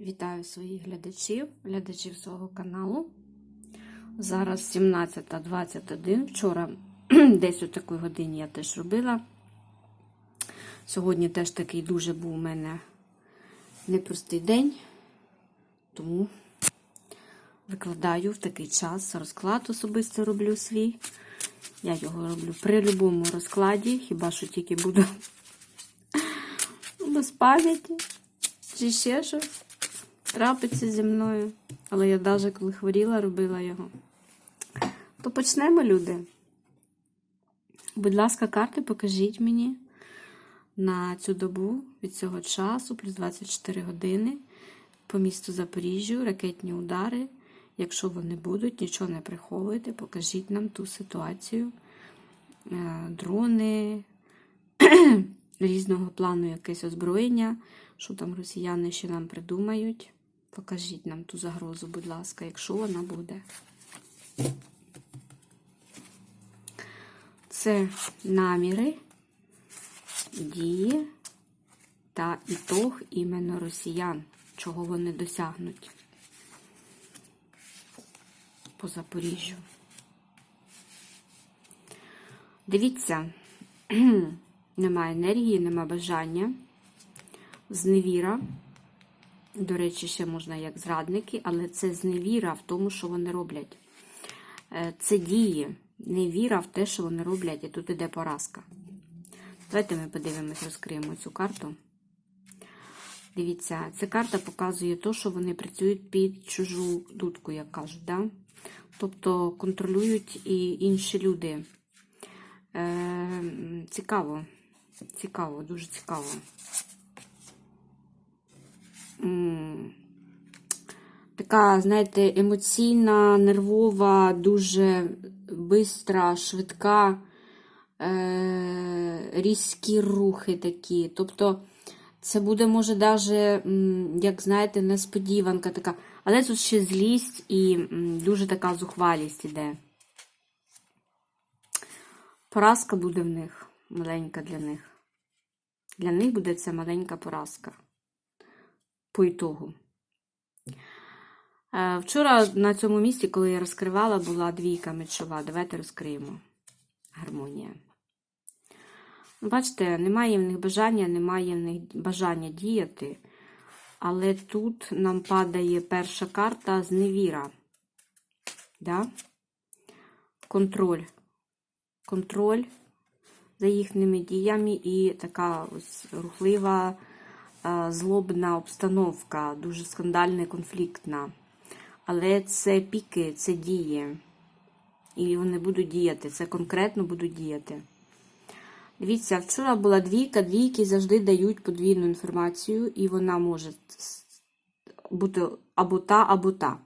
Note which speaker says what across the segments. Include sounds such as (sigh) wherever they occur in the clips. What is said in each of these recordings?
Speaker 1: Вітаю своїх глядачів, глядачів свого каналу. Зараз 17.21. Вчора (clears throat) десь у такій годині я теж робила. Сьогодні теж такий дуже був у мене непростий день, тому викладаю в такий час розклад особисто роблю свій. Я його роблю при будь-якому розкладі, хіба що тільки буду (laughs) без пам'яті чи ще щось трапиться зі мною. Але я навіть коли хворіла, робила його. То почнемо, люди. Будь ласка, карти покажіть мені на цю добу від цього часу, плюс 24 години по місту Запоріжжю, ракетні удари. Якщо вони будуть, нічого не приховуйте, покажіть нам ту ситуацію. Е, Дрони, (clears throat) різного плану якесь озброєння, що там росіяни ще нам придумають. Покажіть нам ту загрозу, будь ласка, якщо вона буде. Це наміри, дії та ітог іменно росіян, чого вони досягнуть по Запоріжжю. Дивіться, (clears throat) немає енергії, нема бажання, зневіра. До речі, ще можна як зрадники, але це зневіра в тому, що вони роблять. Е, Це дії, не віра в те, що вони роблять, і тут іде поразка. Давайте ми подивимось, розкриємо цю карту. Дивіться, ця карта показує те, що вони працюють під чужу дудку, як кажуть. Да? Тобто контролюють і інші люди. Е, Цікаво. Цікаво, дуже цікаво. Така, знаєте, емоційна, нервова, дуже бистра, швидка, е, різкі рухи такі. Тобто, це буде, може, даже, як знаєте, несподіванка така. Але тут ще злість і дуже така зухвалість іде. Поразка буде в них, маленька для них. Для них буде це маленька поразка. По ітогу. Е, Вчора на цьому місці, коли я розкривала, була двійка мечова. Давайте розкриємо. Гармонія. Ну, Бачите, немає в них бажання, немає в них бажання діяти. Але тут нам падає перша карта зневіра. Да? Контроль. Контроль за їхніми діями і така ось рухлива, злобна обстановка, дуже скандальна, і конфліктна. Але це піки, це дії. І вони будуть діяти. Це конкретно будуть діяти. Дивіться, вчора була двійка, двійки завжди дають подвійну інформацію, і вона може бути або та, або та.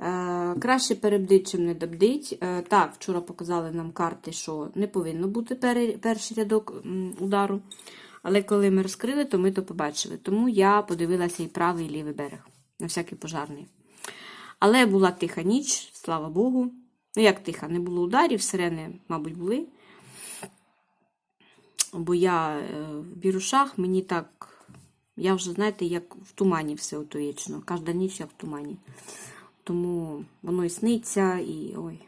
Speaker 1: Е, краще перебдить, чим не добдить. Е, так, вчора показали нам карти, що не повинно бути перший рядок удару. Але коли ми розкрили, то ми то побачили. Тому я подивилася і правий, і лівий берег, на всякий пожарний. Але була тиха ніч, слава Богу. Ну, як тиха, не було ударів, сирени, мабуть, були. Бо я е, в бірушах, мені так, я вже, знаєте, як в тумані все ото. Кожна ніч як в тумані. Тому воно і сниться, і ой,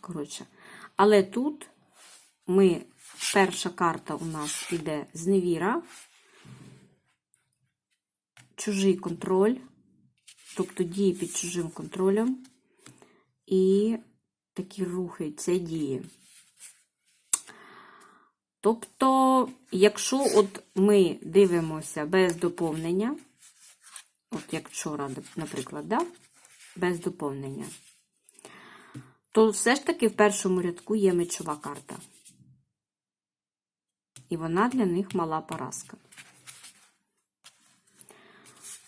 Speaker 1: коротше. Але тут ми, перша карта у нас іде зневіра, чужий контроль, тобто дії під чужим контролем, і такі рухи, це дії. Тобто, якщо от ми дивимося без доповнення, от як вчора, наприклад, да? без доповнення, то все ж таки в першому рядку є мечова карта. І вона для них мала поразка.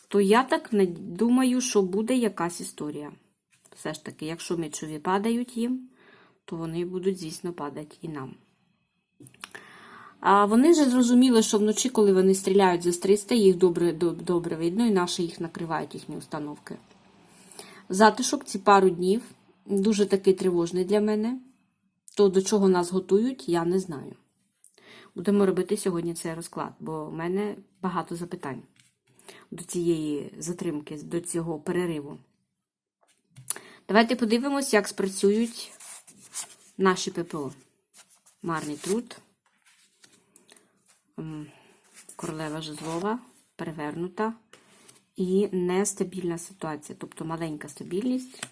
Speaker 1: То я так не думаю, що буде якась історія. Все ж таки, якщо мечові падають їм, то вони будуть, звісно, падати і нам. А вони вже зрозуміли, що вночі, коли вони стріляють за 300, їх добре, добре видно, і наші їх накривають їхні установки. Затишок ці пару днів дуже такий тривожний для мене. То до чого нас готують, я не знаю. Будемо робити сьогодні цей розклад, бо в мене багато запитань. до цієї затримки, до цього перериву. Давайте подивимось, як спрацюють наші ППО. Марний труд. Королева жезлова, перевернута. І нестабільна ситуація. Тобто маленька стабільність.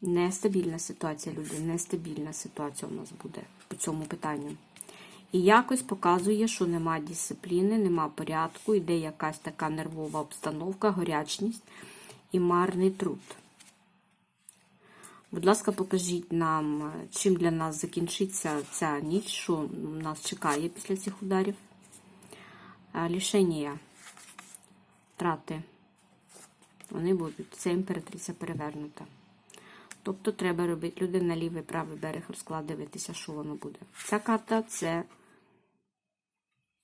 Speaker 1: Нестабільна ситуація, люди. Нестабільна ситуація у нас буде по цьому питанню. І якось показує, що нема дисципліни, нема порядку, йде якась така нервова обстановка, горячність і марний труд. Будь ласка, покажіть нам, чим для нас закінчиться ця ніч, що нас чекає після цих ударів. А, Лішення, втрати. Вони будуть. Це імператриця перевернута. Тобто треба робити люди на лівий правий берег розклад, дивитися, що воно буде. Ця карта це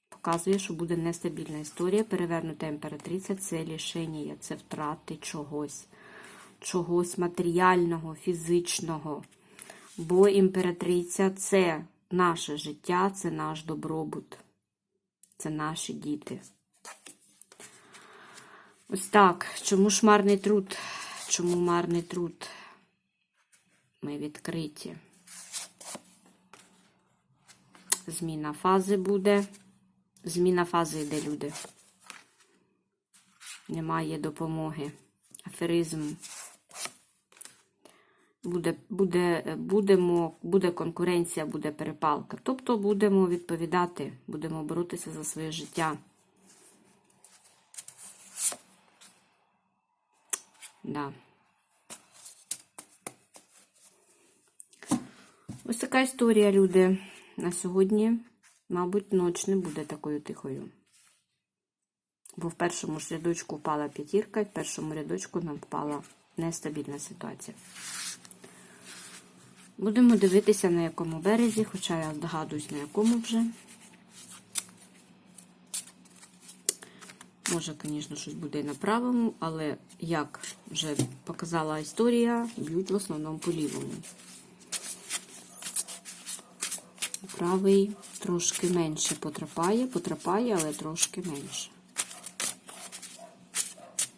Speaker 1: показує, що буде нестабільна історія. Перевернута імператриця це лішення, це втрати чогось, чогось матеріального, фізичного. Бо імператриця це наше життя, це наш добробут, це наші діти. Ось так. Чому ж марний труд? Чому марний труд? Ми відкриті. Зміна фази буде. Зміна фази йде, люди. Немає допомоги. Аферизм. Буде, буде, будемо, буде конкуренція, буде перепалка. Тобто будемо відповідати, будемо боротися за своє життя. Да. Ось така історія, люди. На сьогодні, мабуть, ніч не буде такою тихою. Бо в першому ж рядочку впала п'ятірка, і в першому рядочку нам впала нестабільна ситуація. Будемо дивитися, на якому березі, хоча я здогадуюсь, на якому вже. Може, звісно, щось буде і на правому, але, як вже показала історія, б'ють в основному по лівому. Правий трошки менше потрапає, потрапає, але трошки менше.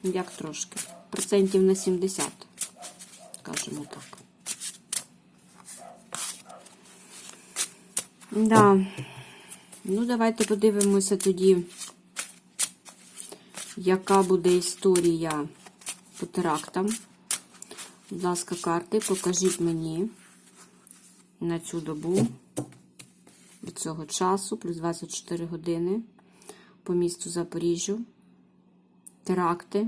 Speaker 1: Як трошки? Процентів на 70, скажімо так. Да. Ну, давайте подивимося тоді, яка буде історія по терактам. Будь ласка, карти, покажіть мені на цю добу від цього часу, плюс 24 години по місту Запоріжжю. Теракти,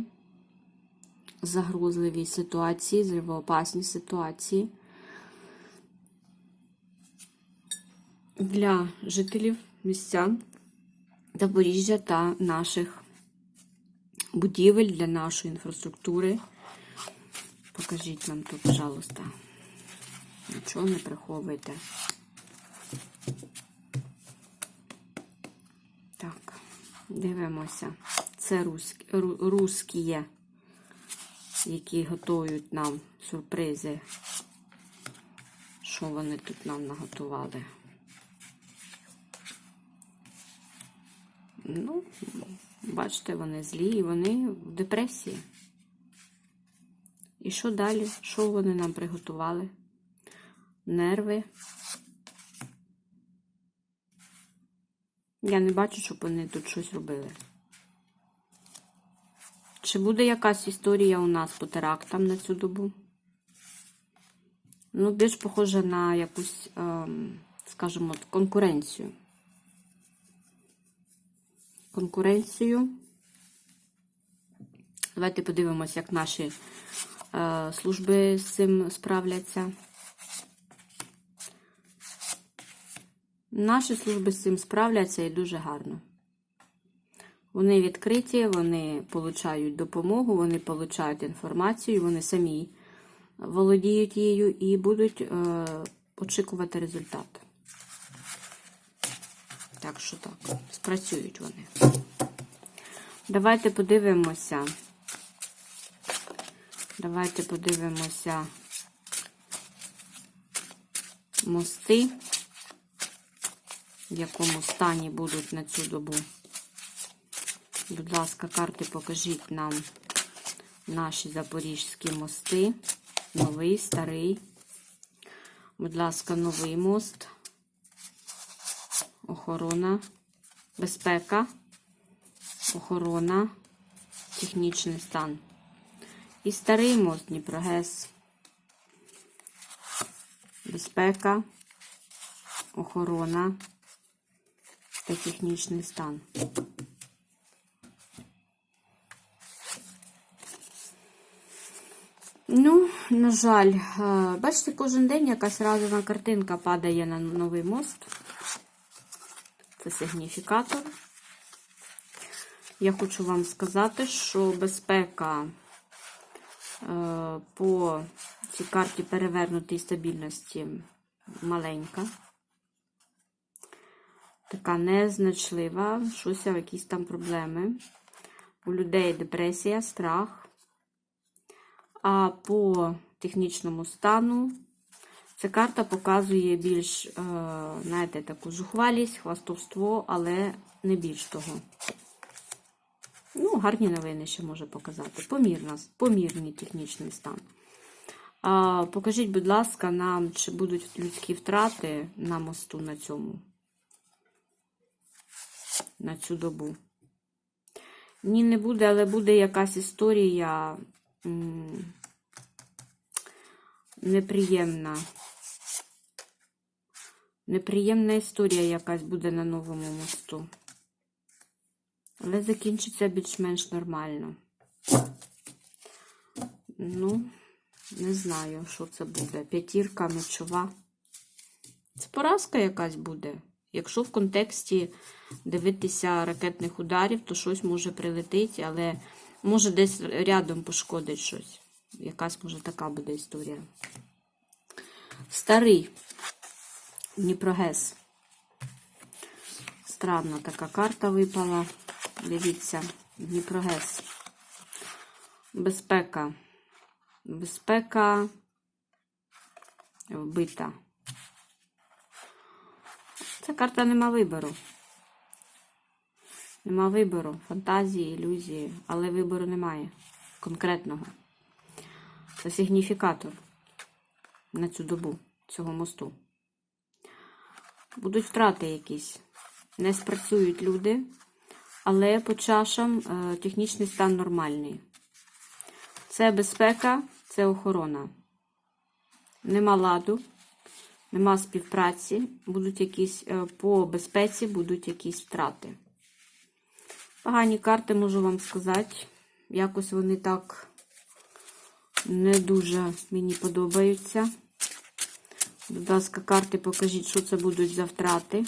Speaker 1: загрозливі ситуації, зривоопасні ситуації. Для жителів містян Запоріжжя та наших будівель для нашої інфраструктури. Покажіть нам тут, пожалуйста. Нічого не приховуйте. Дивимося. Це руські, русські, які готують нам сюрпризи. Що вони тут нам наготували? Ну, бачите, вони злі і вони в депресії. І що далі? Що вони нам приготували? Нерви. Я не бачу, щоб вони тут щось робили. Чи буде якась історія у нас по терактам на цю добу? Ну, більш похоже на якусь, ем, скажімо, конкуренцію. Конкуренцію. Давайте подивимося, як наші е, служби з цим справляться. Наші служби з цим справляться і дуже гарно. Вони відкриті, вони получають допомогу, вони получають інформацію, вони самі володіють її і будуть е, очікувати результат. Так що так, спрацюють вони. Давайте подивимося. Давайте подивимося мости, в якому стані будуть на цю добу. Будь ласка, карти покажіть нам наші запорізькі мости. Новий, старий. Будь ласка, новий мост. Охорона, безпека, охорона, технічний стан. І старий мост Дніпрогес. Безпека, охорона та технічний стан. Ну, на жаль, е, бачите, кожен день якась разова картинка падає на новий мост. Це сигніфікатор. Я хочу вам сказати, що безпека е, по цій карті перевернутої стабільності маленька. Така незначлива, щось якісь там проблеми. У людей депресія, страх. А по технічному стану ця карта показує більш, е, знаєте, таку зухвалість, хвастовство, але не більш того. Ну, гарні новини ще може показати. Помірна, помірний технічний стан. Покажіть, будь ласка, нам, чи будуть людські втрати на мосту на цьому, на цю добу. Ні, не буде, але буде якась історія неприємна. Неприємна історія якась буде на новому мосту. Але закінчиться більш-менш нормально. Ну, не знаю, що це буде. П'ятірка мечова. Це поразка якась буде. Якщо в контексті дивитися ракетних ударів, то щось може прилетіти, але може десь рядом пошкодить щось. Якась може така буде історія. Старий Дніпрогес. Странна така карта випала. Дивіться, Дніпрогес. Безпека. Безпека вбита. Ця карта нема вибору. Нема вибору. Фантазії, ілюзії, але вибору немає. Конкретного. Це сигніфікатор на цю добу цього мосту. Будуть втрати якісь. Не спрацюють люди, але по чашам е, технічний стан нормальний. Це безпека, це охорона. Нема ладу, нема співпраці, будуть якісь е, по безпеці будуть якісь втрати. Погані карти можу вам сказати. Якось вони так не дуже мені подобаються. Будь ласка, карти покажіть, що це будуть за втрати.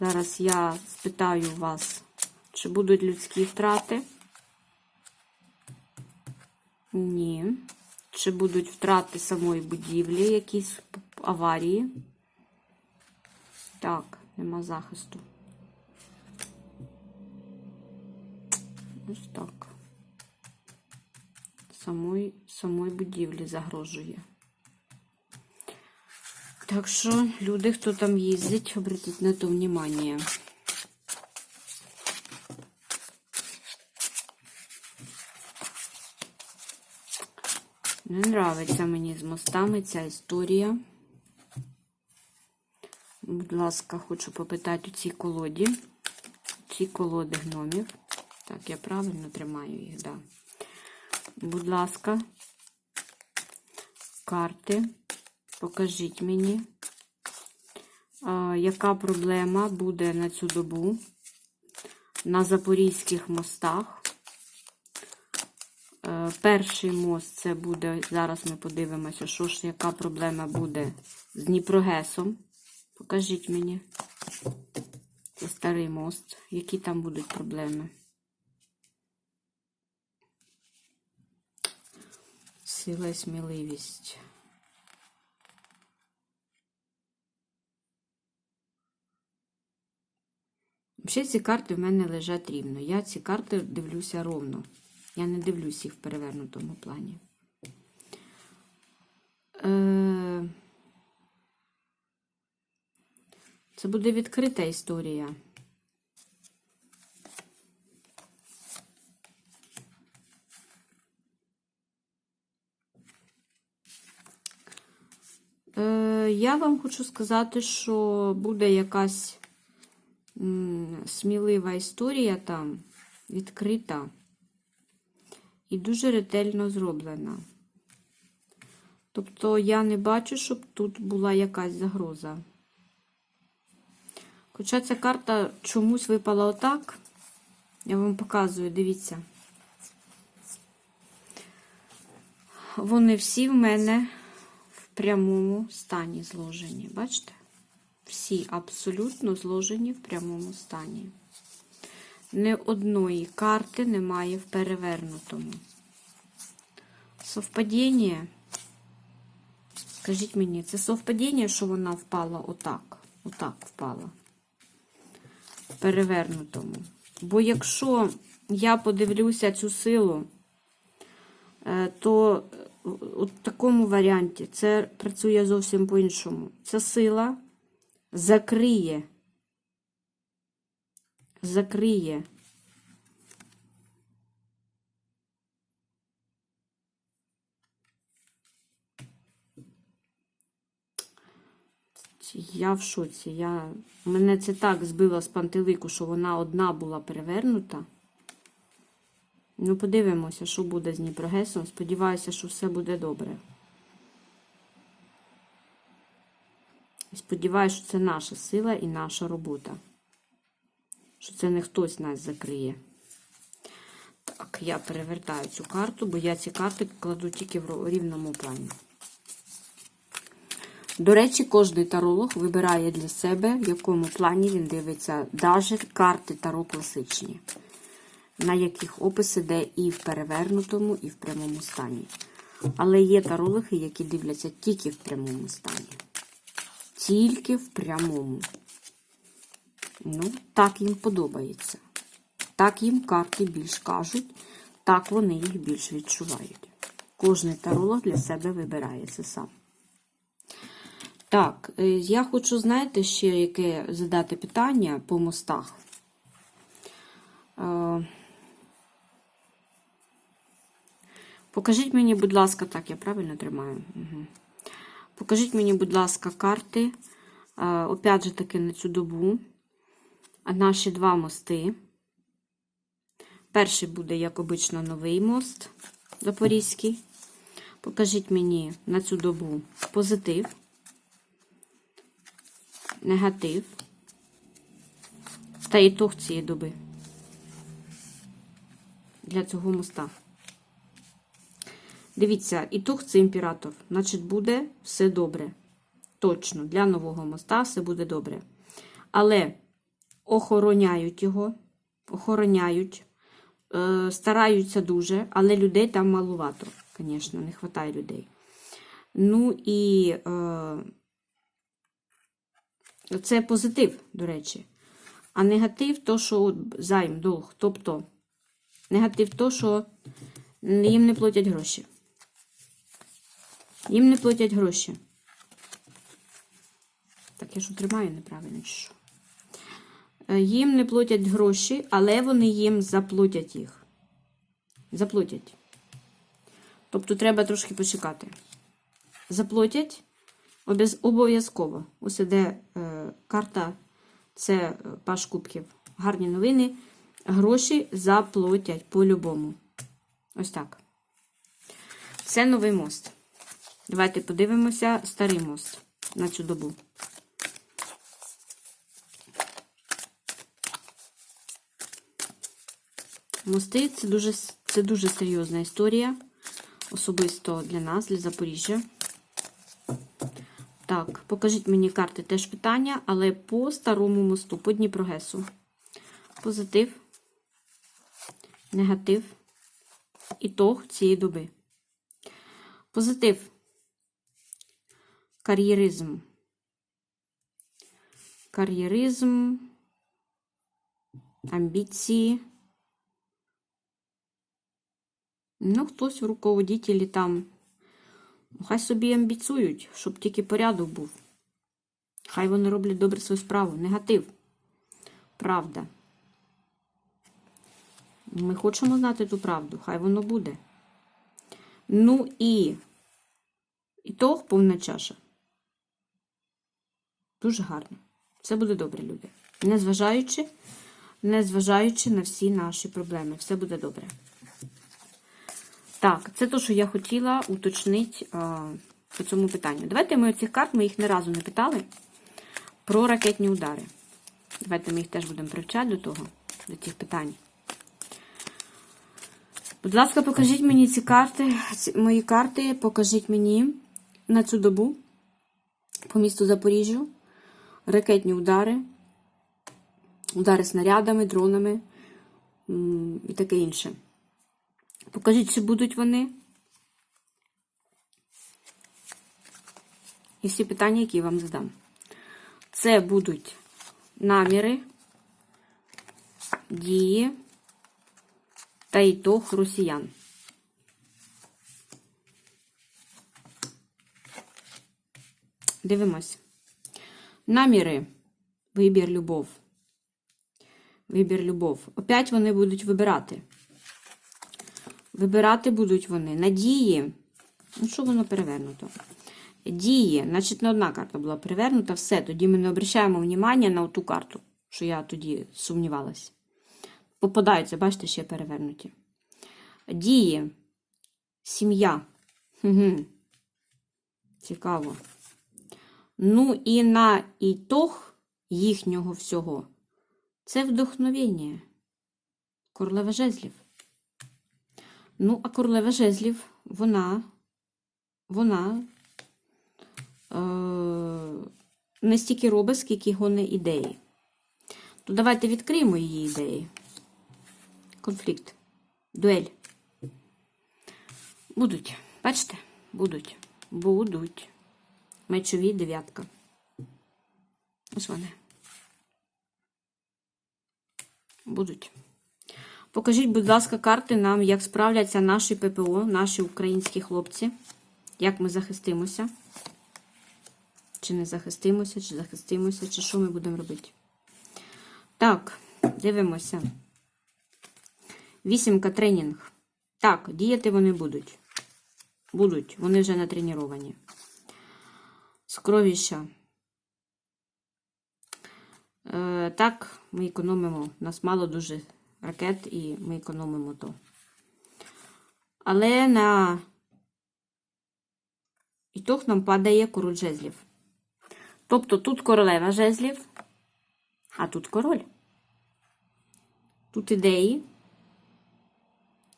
Speaker 1: Зараз я спитаю вас, чи будуть людські втрати? Ні. Чи будуть втрати самої будівлі, якісь аварії? Так, нема захисту. Ось так. Самої, самої будівлі загрожує. Так що, люди, хто там їздить, обратіть на то внимание. Не нравиться мені з мостами ця історія. Будь ласка, хочу попитати у цій колоді. Ці колоди гномів. Так, я правильно тримаю їх, да. Будь ласка, карти. Покажіть мені, яка проблема буде на цю добу на Запорізьких мостах. Е, Перший мост це буде, зараз ми подивимося, що ж, яка проблема буде з Дніпрогесом. Покажіть мені. Це старий мост. Які там будуть проблеми? Сила і сміливість. Взагалі ці карти в мене лежать рівно. Я ці карти дивлюся ровно. Я не дивлюсь їх в перевернутому плані. Е... Це буде відкрита історія. Е, я вам хочу сказати, що буде якась смілива історія там, відкрита і дуже ретельно зроблена. Тобто я не бачу, щоб тут була якась загроза. Хоча ця карта чомусь випала отак. Я вам показую, дивіться. Вони всі в мене в прямому стані зложені. Бачите? Всі абсолютно зложені в прямому стані. Ні одної карти немає в перевернутому. Совпадіння. Скажіть мені, це совпадіння, що вона впала отак? Отак впала. Перевернутому. Бо якщо я подивлюся цю силу, е, то у такому варіанті це працює зовсім по-іншому. Ця сила закриє, закриє Я в шоці. Я... Мене це так збило з пантелику, що вона одна була перевернута. Ну, подивимося, що буде з Дніпрогесом. Сподіваюся, що все буде добре. Сподіваюся, що це наша сила і наша робота. Що це не хтось нас закриє. Так, я перевертаю цю карту, бо я ці карти кладу тільки в рівному плані. До речі, кожний таролог вибирає для себе, в якому плані він дивиться навіть карти таро класичні, на яких опис іде і в перевернутому, і в прямому стані. Але є тарологи, які дивляться тільки в прямому стані. Тільки в прямому. Ну, так їм подобається. Так їм карти більш кажуть, так вони їх більш відчувають. Кожний таролог для себе вибирає це сам. Так, е, я хочу, знаєте, ще яке задати питання по мостах. Е, Покажіть мені, будь ласка, так, я правильно тримаю. Угу. Покажіть мені, будь ласка, карти. Е, Опять же таки на цю добу. Наші два мости. Перший буде, як обично, новий мост Запорізький. Покажіть мені на цю добу позитив негатив та ітог цієї доби для цього моста. Дивіться, ітог це імператор. Значить, буде все добре. Точно, для нового моста все буде добре. Але охороняють його, охороняють, е, стараються дуже, але людей там малувато, звісно, не вистачає людей. Ну і. Е, це позитив, до речі. А негатив то, що займ, долг. Тобто негатив то, що їм не платять гроші. Їм не платять гроші. Так, я ж тримаю неправильно чи що. Е, Їм не платять гроші, але вони їм заплатять їх. Заплатять. Тобто треба трошки почекати. Заплатять. Обов'язково. Ось іде е, карта, це е, паш кубків. Гарні новини. Гроші заплатять по-любому. Ось так. Це новий мост. Давайте подивимося старий мост на цю добу. Мости це дуже, це дуже серйозна історія. Особисто для нас, для Запоріжжя. Так, покажіть мені карти теж питання, але по старому мосту, по Дніпрогесу. Позитив, негатив, ітог цієї доби. Позитив. Кар'єризм. Кар'єризм, амбіції. Ну, хтось в руководителі там Хай собі амбіцюють, щоб тільки порядок був. Хай вони роблять добре свою справу. Негатив. Правда. Ми хочемо знати ту правду, хай воно буде. Ну і ітог повна чаша. Дуже гарно. Все буде добре, люди. Незважаючи, незважаючи на всі наші проблеми. Все буде добре. Так, це те, що я хотіла уточнити а, по цьому питанню. Давайте ми оцих карт, ми їх не разу не питали про ракетні удари. Давайте ми їх теж будемо привчати до того, до цих питань. Будь ласка, покажіть мені ці карти, ці, мої карти, покажіть мені на цю добу по місту Запоріжжю ракетні удари, удари снарядами, дронами і таке інше. Покажіть, чи будуть вони. І всі питання, які я вам задам. Це будуть наміри, дії та ітог росіян. Дивимось. Наміри. Вибір любов. Вибір любов. Опять вони будуть вибирати. Вибирати будуть вони надії. Ну, що воно перевернуто? Дії. Значить, не одна карта була перевернута. Все. Тоді ми не обращаємо внимання на ту карту, що я тоді сумнівалась. Попадаються, бачите, ще перевернуті. Дії. Сім'я. Угу. Цікаво. Ну і на ітог їхнього всього це вдохновення. Королева жезлів. Ну, а королева жезлів, вона, вона е, не стільки робить, скільки гоне ідеї. То давайте відкриємо її ідеї. Конфлікт. Дуель. Будуть. Бачите? Будуть. Будуть. Мечові дев'ятка. Ось вони. Будуть. Покажіть, будь ласка, карти нам, як справляться наші ППО, наші українські хлопці. Як ми захистимося. Чи не захистимося, чи захистимося, чи що ми будемо робити. Так, дивимося. Вісімка тренінг. Так, діяти вони будуть. Будуть, вони вже натреновані. Скровіща. Е, так, ми економимо. Нас мало дуже ракет, і ми економимо то. Але на ітог нам падає король жезлів. Тобто тут королева жезлів, а тут король. Тут ідеї,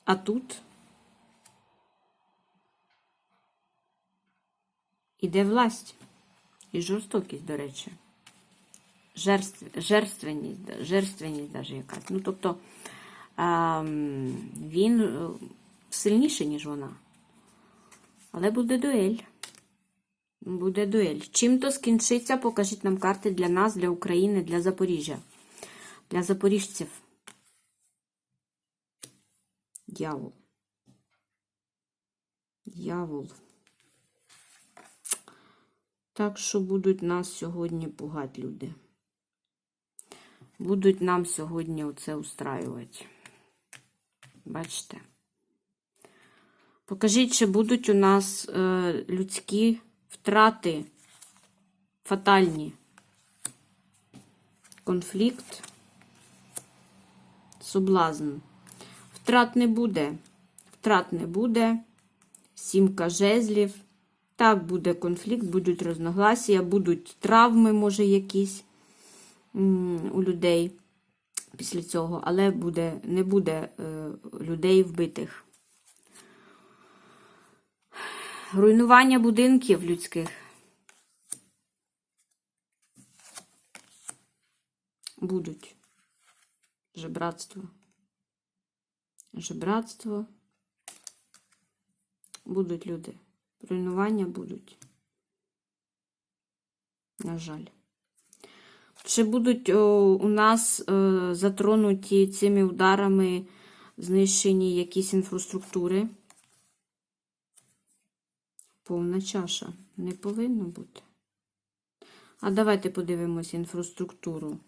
Speaker 1: а тут іде власть і жорстокість, до речі. Жерств, жерственність, жерственність даже якась. Ну, тобто а, він е, сильніший, ніж вона. Але буде дуель. Буде дуель. Чим то скінчиться, покажіть нам карти для нас, для України, для Запоріжжя. Для запоріжців. Дьявол. Дьявол. Так що будуть нас сьогодні пугати люди. Будуть нам сьогодні оце устраювати. Бачите? Покажіть, чи будуть у нас е, людські втрати фатальні. Конфлікт, соблазн. Втрат не буде. Втрат не буде. Сімка жезлів. Так, буде конфлікт, будуть розногласія, будуть травми, може, якісь у людей після цього, але буде, не буде е, людей вбитих. Руйнування будинків людських. Будуть. Жебратство. Жебратство. Будуть люди. Руйнування будуть. На жаль. Чи будуть о, у нас е, затронуті цими ударами знищені якісь інфраструктури? Повна чаша. Не повинно бути. А давайте подивимось інфраструктуру.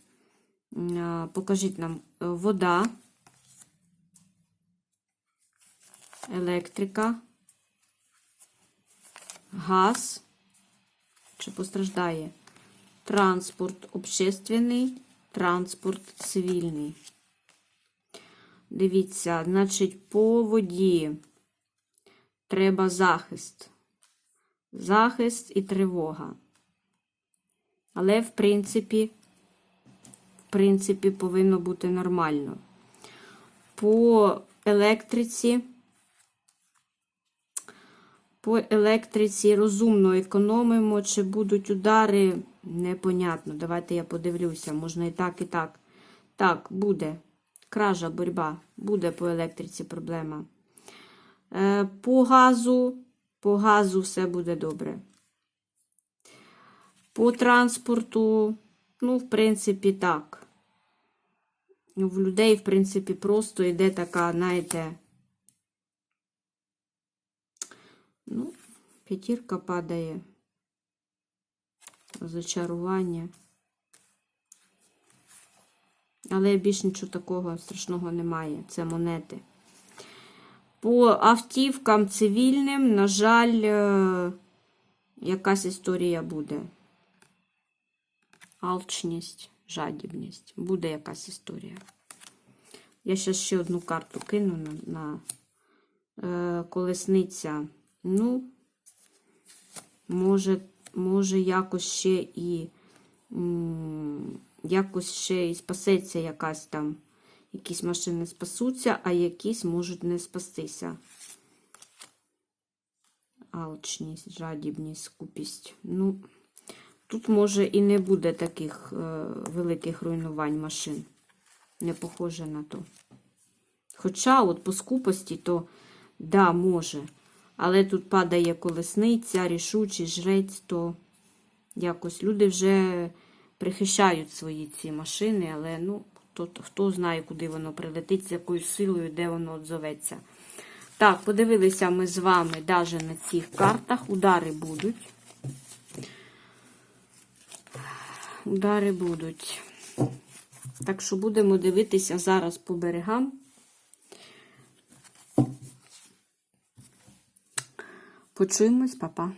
Speaker 1: Покажіть нам е, вода, електрика, газ. Чи постраждає? Транспорт общественний, транспорт цивільний. Дивіться, значить, по воді треба захист. Захист і тривога. Але, в принципі, в принципі, повинно бути нормально. По електриці. По електриці розумно економимо, чи будуть удари, непонятно. Давайте я подивлюся, можна і так, і так. Так, буде. Кража, боротьба. Буде по електриці проблема. Е, по газу, по газу все буде добре. По транспорту, ну, в принципі, так. В людей, в принципі, просто йде така, знаєте, ну, п'ятірка падає. Розочарування. Але більш нічого такого страшного немає. Це монети. По автівкам цивільним, на жаль, е, якась історія буде. Алчність, жадібність. Буде якась історія. Я ще ще одну карту кину на, на е, колесниця. Ну, може, може, якось ще і якось ще і спасеться якась там. Якісь машини спасуться, а якісь можуть не спастися. Алчність, жадібність, скупість. Ну, тут може і не буде таких е, великих руйнувань машин. Не похоже на то. Хоча, от по скупості, то да, може. Але тут падає колесниця, рішучий жрець, то якось люди вже прихищають свої ці машини, але ну, хто, хто знає, куди воно прилетить, з якою силою, де воно отзоветься. Так, подивилися ми з вами навіть на цих картах. Удари будуть. Удари будуть. Так що будемо дивитися зараз по берегам. Почуємось, папа.